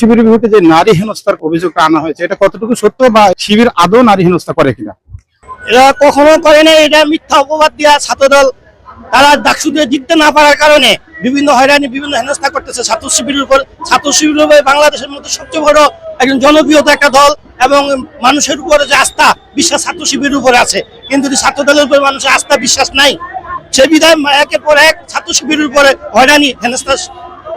শিবিরের বিরুদ্ধে যে নারী হেনস্থার অভিযোগটা আনা হয়েছে, এটা কতটুকু সত্য বা শিবির আদৌ নারী হেনস্থা করে কিনা? এরা কখনো করে না এটা মিথ্যা অপবাদ দিয়া ছাত্রদল, তারা ডাকসুদে জিততে না পারার কারণে বিভিন্ন হয়রানি, বিভিন্ন হেনস্থা করতেছে। ছাত্র শিবিরের উপর ছাত্র শিবির বাংলাদেশের মধ্যে সবচেয়ে বড় একজন জনপ্রিয়তা একটা দল এবং মানুষের উপরে যে আস্থা, বিশ্বাস ছাত্র শিবিরের উপরে আছে। কিন্তু ছাত্র দলের উপরে মানুষের আস্থা, বিশ্বাস নাই, সে বিধায় একের পর এক ছাত্র শিবিরের উপরে হয়রানি, হেনস্থা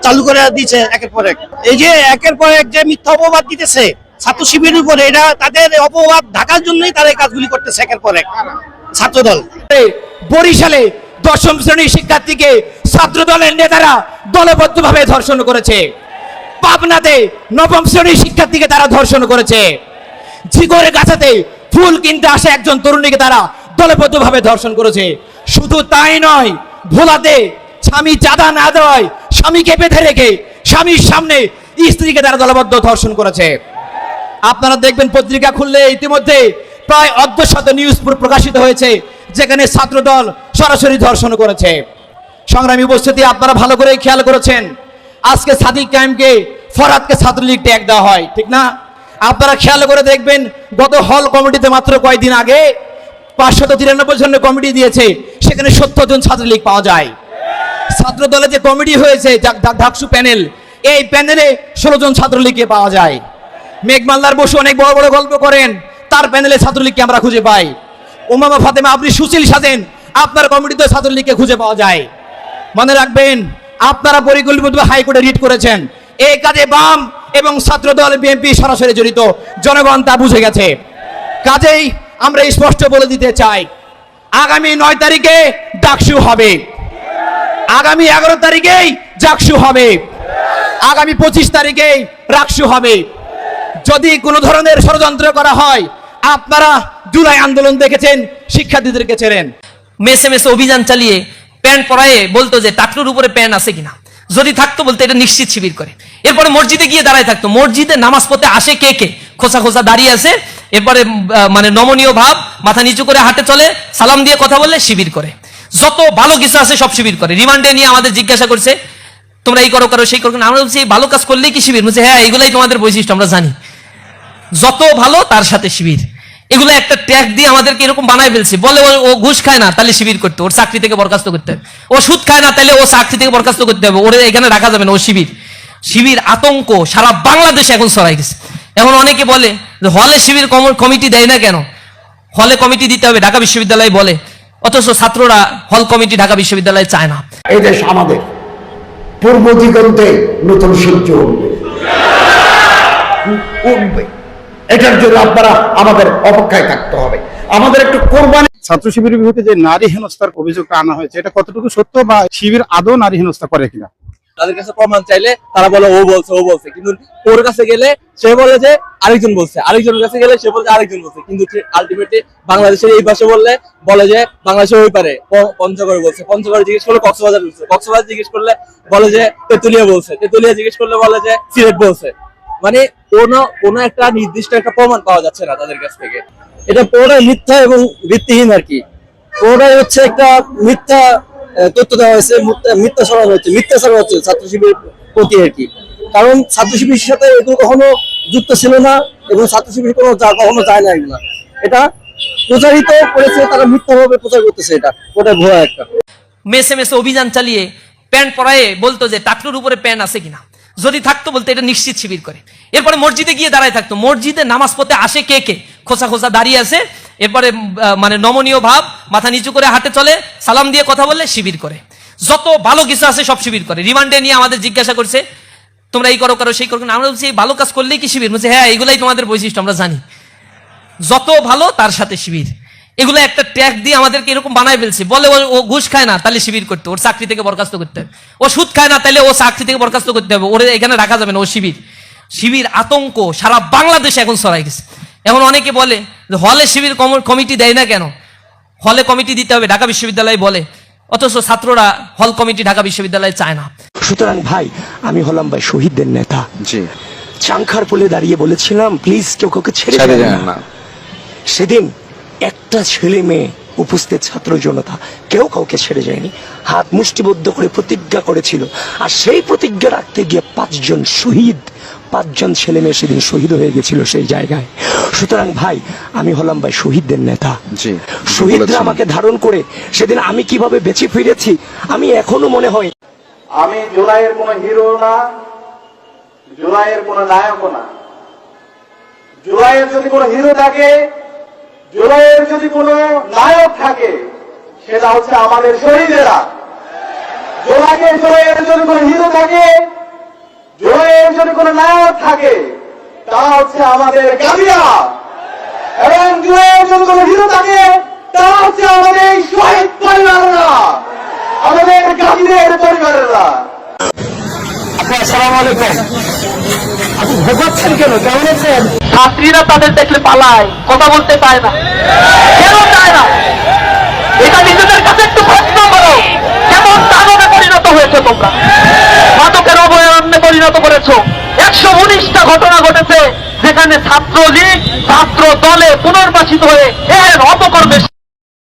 চালু করে দিয়েছে একের পর এক। এই যে একের পর এক যে মিথ্যা অপবাদ দিতেছে ছাত্র শিবিরের উপরে, এটা তাদের অপবাদ ঢাকার জন্যই তারা কাজগুলি করতেছে একের পর এক। ছাত্রদল। বরিশালে দশম শ্রেণির শিক্ষার্থীকে ছাত্র দলের নেতারা দলবদ্ধভাবে ধর্ষণ করেছে। পাবনাতে নবম শ্রেণির শিক্ষার্থীকে তারা ধর্ষণ করেছে। ঝিগরে গাছাতে ফুল কিনতে আসে একজন তরুণীকে তারা দলবদ্ধভাবে ধর্ষণ করেছে। শুধু তাই নয়, ভোলাতে স্বামী চাঁদা না দেওয়ায় স্বামীকে বেঁধে রেখে স্বামীর সামনে স্ত্রীকে তারা দলবদ্ধ ধর্ষণ করেছে। আপনারা দেখবেন পত্রিকা খুললে ইতিমধ্যে প্রায় অর্ধশত নিউজ প্রকাশিত হয়েছে, যেখানে ছাত্রদল সরাসরি ধর্ষণ করেছে। সংগ্রামী উপস্থিতি আপনারা ভালো করে খেয়াল করেছেন। আজকে সাদিক কায়েমকে, ফরাদকে ছাত্রলীগ ট্যাগ দেওয়া হয়, ঠিক না? আপনারা খেয়াল করে দেখবেন গত হল কমিটিতে মাত্র কয়েকদিন আগে পাঁচশত তিরানব্বই জনের কমিটি দিয়েছে, সেখানে সত্তর জন ছাত্রলীগ পাওয়া যায়। ছাত্র দলে যে কমিটি হয়েছে ঢাকসু প্যানেল, এই প্যানেলে ষোলো জন ছাত্রলীগকে পাওয়া যায়। মেঘমাল্লার বসু অনেক বড় বড় গল্প করেন, তার প্যানেলে ছাত্রলীগকে আমরা খুঁজে পাই। উমামা ফাতেমা আপনি সুশীল সাজেন, আপনার কমিটিতে ছাত্রলীগকে খুঁজে পাওয়া যায়। মনে রাখবেন, আপনারা পরিকল্পিতভাবে হাইকোর্টে রিট করেছেন। এই কাজে বাম এবং ছাত্রদল বিএনপি সরাসরি জড়িত। জনগণ তা বুঝে গেছে। কাজেই আমরা স্পষ্ট বলে দিতে চাই, আগামী নয় তারিখে ডাকসু হবে। আগামী এগারো তারিখেই জাকসু হবে। আগামী পঁচিশ তারিখেই রাকসু হবে। যদি কোনো ধরনের ষড়যন্ত্র করা হয়, আপনারা জুলাই আন্দোলন দেখেছেন, শিক্ষার্থীদেরকে ছেড়েন মেসে মেসে অভিযান চালিয়ে প্যান্ট পরায়ে বলতো যে টাকলুর উপরে প্যান্ট আছে কিনা? যদি থাকতো বলতো, এটা নিশ্চিত শিবির করে। এরপরে মসজিদে গিয়ে দাঁড়ায় থাকতো। মসজিদে নামাজ পড়তে আসে কে কে? খোসা খোসা দাঁড়িয়ে আছে। এরপরে মানে নমনীয় ভাব, মাথা নিচু করে হাঁটে চলে, সালাম দিয়ে কথা বললে শিবির করে। যত ভালো কিছু আছে সব শিবির করে। রিমান্ডে নিয়ে আমাদের জিজ্ঞাসা করছে, তোমরা এই করো করো, সেই করো। আমরা বলছি এই ভালো কাজ করলেই কি শিবির? বলছে হ্যাঁ এগুলাই তোমাদের বৈশিষ্ট্য, আমরা জানি। যত ভালো, তার সাথে শিবির। এগুলো একটা ট্যাগ দিয়ে আমাদেরকে এরকম বানায় ফেলছে। বলে ও- ঘুষ খায় না, তাহলে শিবির করতে। ওর চাকরি থেকে বরখাস্ত করতে হবে। ও সুদ খায় না, তাহলে ও চাকরি থেকে বরখাস্ত করতে হবে। ওরে, এখানে রাখা যাবে না, ও শিবির। শিবির আতঙ্ক, সারা বাংলাদেশে এখন ছড়াই গেছে। এখন অনেকে বলে, হলে শিবির কমিটি দেয় না কেন? হলে কমিটি দিতে হবে। ঢাকা বিশ্ববিদ্যালয় বলে অথচ ছাত্ররা হল কমিটি ঢাকা বিশ্ববিদ্যালয়ে চায় না। এই দেশ আমাদের। পূর্ব দিগন্তে নতুন সূর্য উঠবে। এটার জন্য আপনারা আমাদের অপেক্ষায় থাকতে হবে। আমাদের একটু কোরবানি ছাত্র শিবিরের বিরুদ্ধে যে নারী হেনস্থার অভিযোগটা আনা হয়েছে এটা কতটুকু সত্য বা শিবির আদৌ নারী হেনস্থা করে কিনা? তাদের কাছে প্রমাণ চাইলে তারা বলে, ও বলছে ও বলছে। কিন্তু ওর কাছে গেলে সে বলে যে আরেকজন বলছে, আরেকজনের কাছে গেলে সে বলছে আরেকজন বলছে। কিন্তু আলটিমেটলি বাংলাদেশের এই পাশে বললে, বলে যে বাংলাদেশের ওই পারে। পঞ্চগড় বলছে। পঞ্চগড় জিজ্ঞেস করলে কক্সবাজার বলছে। কক্সবাজার জিজ্ঞেস করলে বলে যে তেতুলিয়া বলছে। তেতুলিয়া জিজ্ঞেস করলে বলে যে সিলেট বলছে। মানে কোনো কোনো একটা নির্দিষ্ট একটা প্রমাণ পাওয়া যাচ্ছে না তাদের কাছ থেকে। এটা পুরোটাই মিথ্যা এবং ভিত্তিহীন আর কি। পুরোটাই হচ্ছে একটা মিথ্যা তথ্য দেওয়া হয়েছে মিথ্যা- ছড়ানো হচ্ছে মিথ্যা ছড়ানো হচ্ছে ছাত্র শিবিরের প্রতি আর কি। কারণ ছাত্র শিবিরের সাথে এগুলো কখনো যুক্ত ছিল না এবং ছাত্র শিবির কোনো কখনো যায় না এগুলো। এটা প্রচারিত করেছে, তারা মিথ্যাভাবে প্রচার করতেছে এটা। ওটা ভুয়া একটা। মেসে মেসে অভিযান চালিয়ে প্যান্ট পরায়ে বলতো যে টাকলুর উপরে প্যান্ট আছে কিনা। যদি থাকতো বলতো এটা নিশ্চিত শিবির করে। এরপরে মসজিদে গিয়ে দাঁড়ায় থাকতো। মসজিদে নামাজ পড়তে আসে কে কে? খোসা খোসা দাঁড়িয়ে আছে। এরপরে মানে নমনীয় ভাব, মাথা নিচু করে হাঁটে চলে, সালাম দিয়ে কথা বললে শিবির করে। যত ভালো কিছু আছে সব শিবির করে। রিমান্ডে নিয়ে আমাদের জিজ্ঞাসা করছে, তোমরা এই করো করো সেই করো আমরা বলছি, এই ভালো কাজ করলেই কি শিবির? বলছে হ্যাঁ এগুলাই তোমাদের বৈশিষ্ট্য, আমরা জানি। যত ভালো, তার সাথে শিবির। এগুলো একটা ট্যাগ দিয়ে আমাদেরকে এরকম বানায় ফেলছে। বলে ও- ঘুষ খায় না, তাহলে শিবির করতে। ওর চাকরি থেকে বরখাস্ত করতে হবে। ও সুদ খায় না, তাহলে ও চাকরি থেকে বরখাস্ত করতে হবে। ওরে, এখানে রাখা যাবে না, ও শিবির। শিবির আতঙ্ক, সারা বাংলাদেশে এখন ছড়াই গেছে। এখন অনেকে বলে যে হলে শিবির কমিটি দেয় না কেন? হলে কমিটি দিতে হবে ঢাকা বিশ্ববিদ্যালয় বলে। অথচ ছাত্ররা হল কমিটি ঢাকা বিশ্ববিদ্যালয়ে চায় না। সুতরাং ভাই আমি হলাম ভাই শহীদদের নেতা। জি। চাংখার পোলে দাঁড়িয়ে বলেছিলাম প্লিজ কেউ কাউকে ছেড়ে ছেড়ে দেবেন না। না। সেদিন একটা ছেলে মেয়ে উপস্থিত ছাত্র জনতা। কেউ কাউকে ছেড়ে যায়নি। হাত মুষ্টিবদ্ধ করে প্রতিজ্ঞা করেছিল। আর সেই প্রতিজ্ঞা রাখতে গিয়ে পাঁচজন শহীদ পাঁচজন ছেলে মেয়ে সেদিন শহীদ হয়ে গেছিল সেই জায়গায়। সুতরাং ভাই আমি হলাম ভাই শহীদদের নেতা। শহীদরা আমাকে ধারণ করে সেদিন আমি কীভাবে বেঁচে ফিরেছি আমি এখনও মনে হয় আমি জুলাইয়ের কোন হিরো না জুলাইয়ের কোন নায়কও না। জুলাইয়ের যদি কোনো হিরো থাকে জুলাইয়ের যদি কোনো নায়ক সেটা হচ্ছে আমাদের শহীদেরা। জুলাইকে জুলাইয়ের যদি কোনো হিরো থাকে জুলাইয়ের যদি কোনো নায়ক থাকে তা হচ্ছে আমাদের গাবিয়া। এবং জুলাইয়ের যদি কোনো হিরো থাকে তা হচ্ছে আমাদের এই শহীদ পরিবাররা। আমাদের গাভীদের পরিবারেরা। ছাত্রীরা তাদের দেখলে পালায় কথা বলতে পায় না। কেন চায় না? এটা নিজেদের কাছে একটু প্রশ্ন করো। কেমন দানবে পরিণত হয়েছে তোমরা? মাদকের অভয়ারণ্যে পরিণত করেছ। একশো উনিশটা ঘটনা ঘটেছে যেখানে ছাত্রলীগ ছাত্র দলে পুনর্বাসিত হয়ে এর অপকর্মে